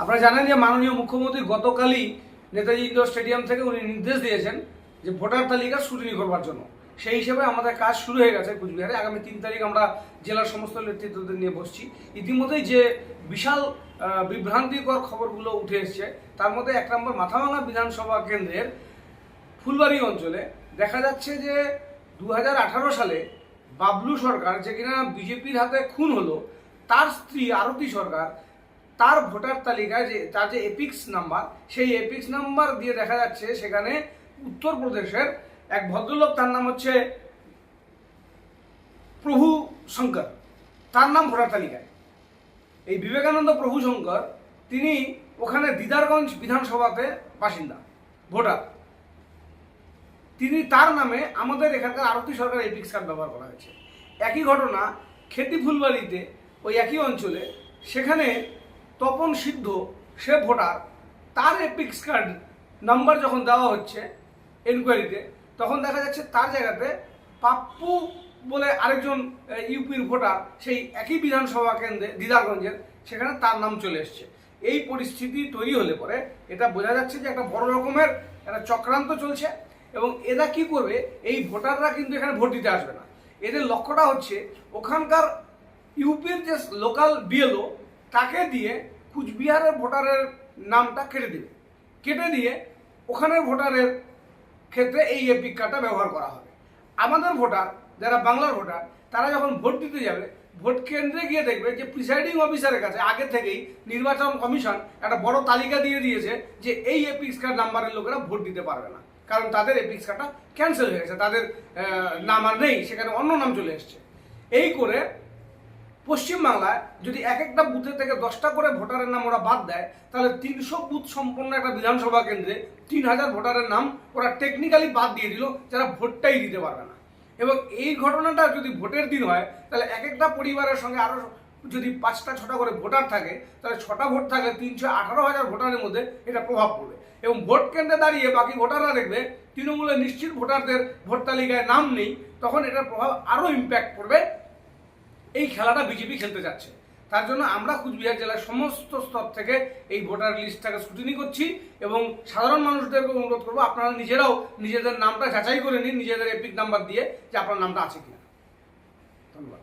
আপনারা জানেন যে মাননীয় মুখ্যমন্ত্রী গতকালই নেতাজি ইন্ডোর স্টেডিয়াম থেকে উনি নির্দেশ দিয়েছেন যে ভোটার তালিকা শুটিনি করবার জন্য। সেই হিসেবে আমাদের কাজ শুরু হয়ে গেছে কুচবিহারে। আগামী তিন তারিখ আমরা জেলার সমস্ত নেতৃত্বদের নিয়ে বসছি। ইতিমধ্যেই যে বিশাল বিভ্রান্তিকর খবরগুলো উঠে এসছে, তার মধ্যে এক নম্বর মাথাভাঙা বিধানসভা কেন্দ্রের ফুলবাড়ি অঞ্চলে দেখা যাচ্ছে যে দু হাজার আঠারো সালে বাবলু সরকার, যে কিনা বিজেপির হাতে খুন হলো, তার স্ত্রী আরতি সরকার তার ভোটার তালিকায় যে, তার যে এপিক্স নাম্বার, সেই এপিক্স নাম্বার দিয়ে দেখা যাচ্ছে সেখানে উত্তরপ্রদেশের এক ভদ্রলোক, তার নাম হচ্ছে প্রভু শঙ্কর। তার নাম ভোটার তালিকায়। এই বিবেকানন্দ প্রভু শঙ্কর, তিনি ওখানে দিদারগঞ্জ বিধানসভাতে বাসিন্দা, ভোটার। তিনি তার নামে আমাদের এখানকার আরতি সরকার এপিক্স কার্ড ব্যবহার করা হয়েছে। একই ঘটনা খেতি ফুলবাড়িতে, ওই একই অঞ্চলে, সেখানে তপন সিদ্ধ, সে ভোটার, তার এপিক্স কার্ড নাম্বার যখন দেওয়া হচ্ছে এনকোয়ারিতে তখন দেখা যাচ্ছে তার জায়গাতে পাপ্পু বলে আরেকজন ইউপির ভোটার, সেই একই বিধানসভা কেন্দ্রে, দিদারগঞ্জের, সেখানে তার নাম চলে এসছে। এই পরিস্থিতি তৈরি হলে পরে এটা বোঝা যাচ্ছে যে একটা বড় রকমের একটা চক্রান্ত চলছে এবং এরা কি করবে, এই ভোটাররা কিন্তু এখানে ভোট দিতে আসবে না। এদের লক্ষ্যটা হচ্ছে ওখানকার ইউপির যে লোকাল বিএলও তাকে দিয়ে কুচবিহারের ভোটারের নামটা কেটে দেবে। কেটে দিয়ে ওখানের ভোটারের ক্ষেত্রে এই এপিক কার্ডটা ব্যবহার করা হবে। আমাদের ভোটার, যারা বাংলার ভোটার, তারা যখন ভোট দিতে যাবে, ভোট কেন্দ্রে গিয়ে দেখবে যে প্রিসাইডিং অফিসারের কাছে আগে থেকেই নির্বাচন কমিশন একটা বড় তালিকা দিয়ে দিয়েছে যে এই এপিক্স কার্ড নাম্বারের লোকেরা ভোট দিতে পারবে না। কারণ তাদের এপিক্স কার্ডটা ক্যান্সেল হয়ে গেছে, তাদের নাম আর নেই, সেখানে অন্য নাম চলে এসছে। এই করে পশ্চিমবাংলায় যদি এক একটা বুথে থেকে দশটা করে ভোটারের নাম ওরা বাদ দেয়, তাহলে তিনশো বুথ সম্পন্ন একটা বিধানসভা কেন্দ্রে তিন হাজার ভোটারের নাম ওরা টেকনিক্যালি বাদ দিয়ে দিল, যারা ভোটটাই দিতে পারবে না। এবং এই ঘটনাটা যদি ভোটের দিন হয়, তাহলে এক একটা পরিবারের সঙ্গে আরও যদি পাঁচটা, ছটা করে ভোটার থাকে, তাহলে ছটা ভোট থাকলে তিনশো আঠারো হাজার ভোটারের মধ্যে এটা প্রভাব পড়বে। এবং ভোট কেন্দ্রে দাঁড়িয়ে বাকি ভোটাররা দেখবে, তৃণমূলের নিশ্চিত ভোটারদের ভোট তালিকায় নাম নেই, তখন এটার প্রভাব আরও ইম্প্যাক্ট পড়বে। এই খেলাটা বিজেপি খেলতে যাচ্ছে। তার জন্য আমরা কুচবিহার জেলার সমস্ত স্তর থেকে এই ভোটার লিস্টটাকে স্ক্রুটিনি করছি এবং সাধারণ মানুষদেরকে অনুরোধ করব, আপনারা নিজেরাও নিজেদের নামটা যাচাই করে নিন, নিজেদের এপিক নাম্বার দিয়ে যে আপনার নামটা আছে কিনা। ধন্যবাদ।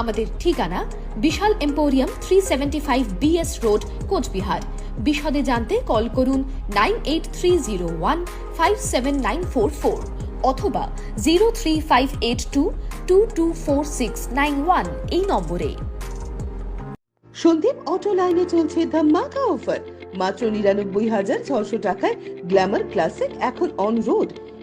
আমাদের ঠিকানা Vishal emporium three seventy five BS road Coochbehar. বিশদে জানতে কল করুন nine eight three zero one five seven nine four four অথবা zero three five eight two two two four six nine one এই নম্বরে। সন্দীপ অটো লাইনে চলছে ধামাকা offer. মাত্র নিরানব্বই হাজার ছশো টাকায় গ্ল্যামার ক্লাসিক এখন অন রোড